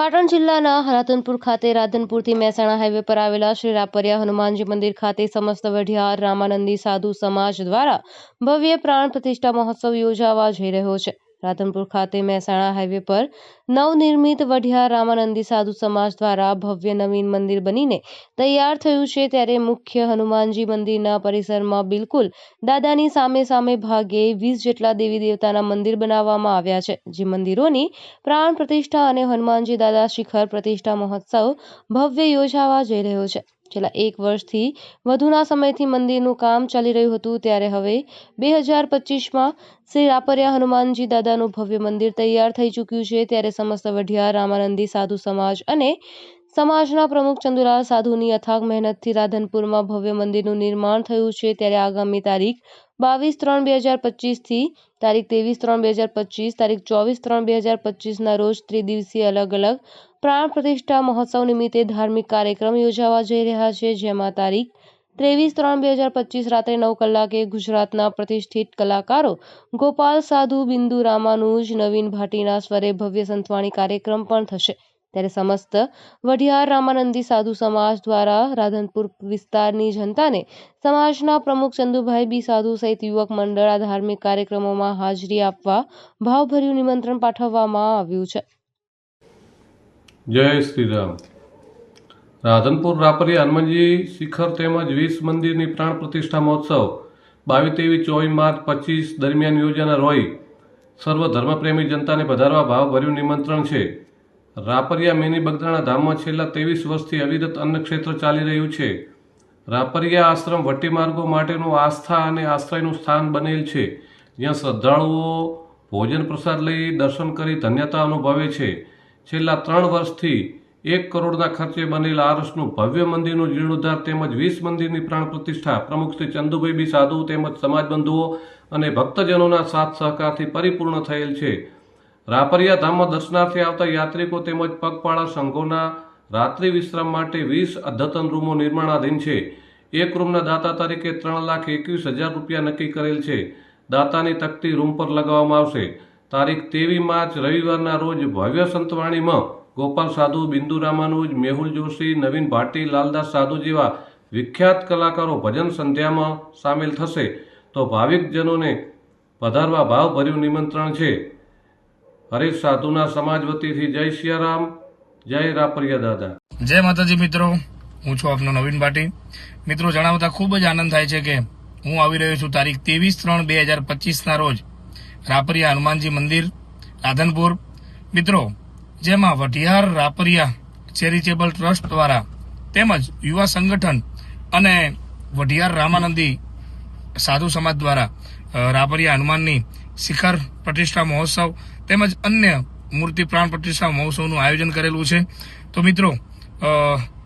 પાટણ જિલ્લાના હરાતનપુર ખાતે રાધનપુરથી મહેસાણા હાઈવે પર આવેલા શ્રી રાપરિયા હનુમાનજી મંદિર ખાતે સમસ્ત વઢિયાર રામાનંદી સાધુ સમાજ દ્વારા ભવ્ય પ્રાણ પ્રતિષ્ઠા મહોત્સવ યોજાવા જઈ રહ્યો છે. રાધનપુર ખાતે મહેસાણા હાઈવે પર નવનિર્મિત વઢિયા રામાનંદી સાધુ સમાજ દ્વારા ભવ્ય નવીન મંદિર બનીને તૈયાર થયું છે, ત્યારે મુખ્ય હનુમાનજી મંદિરના પરિસરમાં બિલકુલ દાદાની સામે સામે ભાગે વીસ જેટલા દેવી દેવતાના મંદિર બનાવવામાં આવ્યા છે, જે મંદિરોની પ્રાણ પ્રતિષ્ઠા અને હનુમાનજી દાદા શિખર પ્રતિષ્ઠા મહોત્સવ ભવ્ય યોજાવા જઈ રહ્યો છે. છેલ્લા એક વર્ષથી વધુના સમયથી મંદિરનું કામ ચાલી રહ્યું હતું, ત્યારે હવે બે હજાર પચીસમાં શ્રી રાપરિયા હનુમાનજી દાદાનું ભવ્ય મંદિર તૈયાર થઈ ચૂક્યું છે. ત્યારે સમસ્ત વઢિયાર રામાનંદી, સાધુ સમાજ અને સમાજના પ્રમુખ ચંદુલાલ સાધુની અથાગ મહેનતથી રાધનપુરમાં ભવ્ય મંદિરનું નિર્માણ થયું છે. ત્યારે આગામી તારીખ બાવીસ ત્રણ બે હજાર પચીસથી તારીખ ત્રેવીસ ત્રણ બે હજાર પચીસ, તારીખ ચોવીસ ત્રણ બે હજાર પચીસના રોજ ત્રિદિવસીય અલગ અલગ પ્રાણ પ્રતિષ્ઠા મહોત્સવ નિમિત્તે ધાર્મિક કાર્યક્રમ યોજાવા જઈ રહ્યા છે, જેમાં તારીખ ત્રેવીસ ત્રણ બે હજાર પચીસ રાત્રે નવ કલાકે ગુજરાતના પ્રતિષ્ઠિત કલાકારો ગોપાલ સાધુ બિંદુ રામાનુજ, નવીન ભાટીના સ્વરે ભવ્ય સંતવાણી કાર્યક્રમ પણ થશે. ત્યારે સમસ્ત વઢિયાર રામાનંદી સાધુ સમાજ દ્વારા રાધનપુર વિસ્તારની જનતાને સમાજના પ્રમુખ ચંદુભાઈ બી સાધુ સહિત યુવક મંડળ આ ધાર્મિક કાર્યક્રમોમાં હાજરી આપવા ભાવભર્યું નિમંત્રણ પાઠવવામાં આવ્યું છે. જય શ્રી રામ રાધનપુર રાપરી હનુમાનજી શિખર તેમજ વીસ મંદિરની પ્રાણ પ્રતિષ્ઠા મહોત્સવ બાવીસ ત્રેવીસ ચોવીસ માર્ચ પચીસ દરમિયાન યોજાનાર હોય. સર્વ ધર્મપ્રેમી જનતાને પધારવા ભાવભર્યું નિમંત્રણ છે. રાપરિયા મેની બગદાણા ધામમાં છેલ્લા ત્રેવીસ વર્ષથી અવિરત અન્નક્ષેત્ર ચાલી રહ્યું છે. રાપરિયા આશ્રમ વટી માર્ગો માટેનું આસ્થા અને આશ્રયનું સ્થાન બનેલ છે. જ્યાં શ્રદ્ધાળુઓ ભોજન પ્રસાદ લઈ દર્શન કરી ધન્યતા અનુભવે છે. છેલ્લા ત્રણ વર્ષથી એક કરોડના ખર્ચે બનેલા આરસનું ભવ્ય મંદિરનું જીર્ણોદ્ધાર તેમજ વીસ મંદિરની પ્રાણ પ્રતિષ્ઠા પ્રમુખ શ્રી ચંદુભાઈ બી સાધુ તેમજ સમાજ બંધુઓ અને ભક્તજનોના સાથ સહકારથી પરિપૂર્ણ થયેલ છે. રાપરિયા ધામમાં દર્શનાર્થે આવતા યાત્રિકો તેમજ પગપાળા સંઘોના રાત્રિ વિશ્રામ માટે વીસ અદ્યતન રૂમો નિર્માણાધીન છે. એક રૂમના દાતા તરીકે ત્રણ લાખ એકવીસ હજાર રૂપિયા નક્કી કરેલ છે. દાતાની તકતી રૂમ પર લગાવવામાં આવશે. તારીખ તેવી માર્ચ, રવિવારના રોજ ભવ્ય સંતવાણીમાં ગોપાલ સાધુ, બિંદુ રામાનુજ, મેહુલ જોશી, નવીન ભાટી, લાલદાસ સાધુ જેવા વિખ્યાત કલાકારો ભજન સંધ્યામાં સામેલ થશે. તો ભાવિકજનોને પધારવા ભાવભર્યું નિમંત્રણ છે. હરેશ સાધુના સમાજ વતીથી જય સિયારામ, જય રાપરિયા દાદા. જય માતાજી મિત્રો, હું છું આપનો નવીન ભાટી મિત્રો, જણાવતા ખૂબ જ આનંદ થાય છે કે હું આવી રહ્યો છું તારીખ ત્રેવીસ ત્રણ બે હજાર પચીસના રોજ રાપરિયા હનુમાનજી મંદિર, રાધનપુર. મિત્રો, જેમાં વઢિયાર રાપરિયા ચેરિટેબલ ટ્રસ્ટ દ્વારા તેમજ યુવા સંગઠન અને વઢિયાર રામાનંદી સાધુ સમાજ દ્વારા રાપરિયા હનુમાનની શિખર પ્રતિષ્ઠા મહોત્સવ તેમજ અન્ય મૂર્તિ પ્રાણ પ્રતિષ્ઠા મહોત્સવનું આયોજન કરેલું છે. તો મિત્રો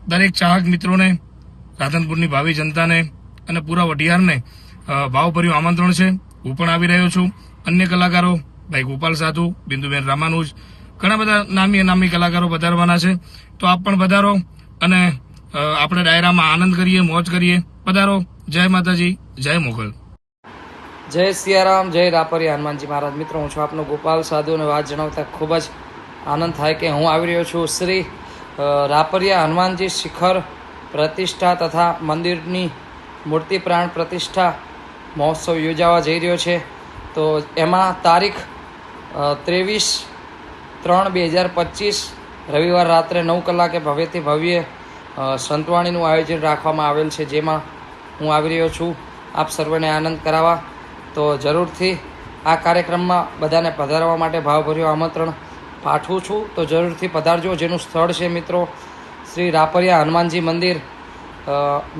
દરેક ચાહક મિત્રોને, રાધનપુરની ભાવિ જનતાને અને પૂરા વઢિયારને ભાવભર્યું આમંત્રણ છે. હું પણ આવી રહ્યો છું. અન્ય કલાકારો, ભાઈ ગોપાલ સાધુ, બિંદુબેન રામાનુજ, ઘણા બધા નામી નામી કલાકારો વધારવાના છે. તો આપ પણ વધારો અને આપણે ડાયરામાં આનંદ કરીએ, મોજ કરીએ. પધારો. જય માતાજી, જય મોગલ. જય સિયારામ, જય રાપરિયા. હનુમાનજી મહારાજ, મિત્રો, હું છું આપનો ગોપાલ સાધુ અને વાત જણાવતા ખૂબ જ આનંદ થાય કે હું આવી રહ્યો છું. શ્રી રાપરિયા હનુમાનજી શિખર પ્રતિષ્ઠા તથા મંદિરની મૂર્તિ પ્રાણ પ્રતિષ્ઠા મહોત્સવ યોજાવા જઈ રહ્યો છે. તો એમાં તારીખ ત્રેવીસ ત્રણ બે હજાર પચીસ, રવિવાર રાત્રે નવ કલાકે ભવ્યથી ભવ્ય સંતવાણીનું આયોજન રાખવામાં આવેલ છે, જેમાં હું આવી રહ્યો છું. આપ સર્વને આનંદ કરાવવા તો જરૂરથી આ કાર્યક્રમમાં બધાને પધારવા માટે ભાવભર્યું આમંત્રણ પાઠવું છું. તો જરૂરથી પધારજો. જેનું સ્થળ છે મિત્રો શ્રી રાપરિયા હનુમાનજી મંદિર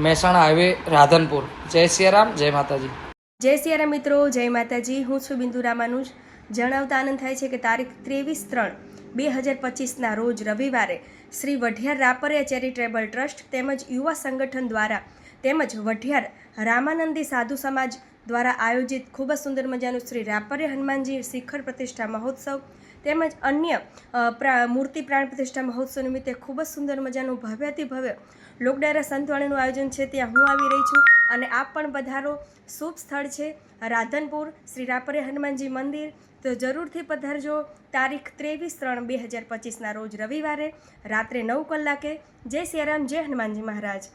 મહેસાણા હાઈવે, રાધનપુર. જય સિયારામ, જય માતાજી. જય સિયારામ મિત્રો, જય માતાજી. હું છું બિંદુ રામાનુજ. જણાવતા આનંદ થાય છે કે તારીખ ત્રેવીસ ત્રણ બે હજાર પચીસના રોજ રવિવારે શ્રી વઢિયાર રાપરિયા ચેરિટેબલ ટ્રસ્ટ તેમજ યુવા સંગઠન દ્વારા તેમજ વઢિયાર રામાનંદી સાધુ સમાજ દ્વારા આયોજિત ખૂબ જ સુંદર મજાનું શ્રી રાપરે હનુમાનજી શિખર પ્રતિષ્ઠા મહોત્સવ તેમજ અન્ય મૂર્તિ પ્રાણ પ્રતિષ્ઠા મહોત્સવ નિમિત્તે ખૂબ જ સુંદર મજાનું ભવ્યથી ભવ્ય લોકડાયરા સંતવાણીનું આયોજન છે. ત્યાં હું આવી રહી છું અને આપ પણ પધારો. શુભ સ્થળ છે રાધનપુર. શ્રી રાપરે હનુમાનજી મંદિર. તો જરૂરથી પધારજો. તારીખ ત્રેવીસ ત્રણ બે હજાર પચીસના રોજ રવિવારે રાત્રે નવ કલાકે. જય સિયારામ, જય હનુમાનજી મહારાજ.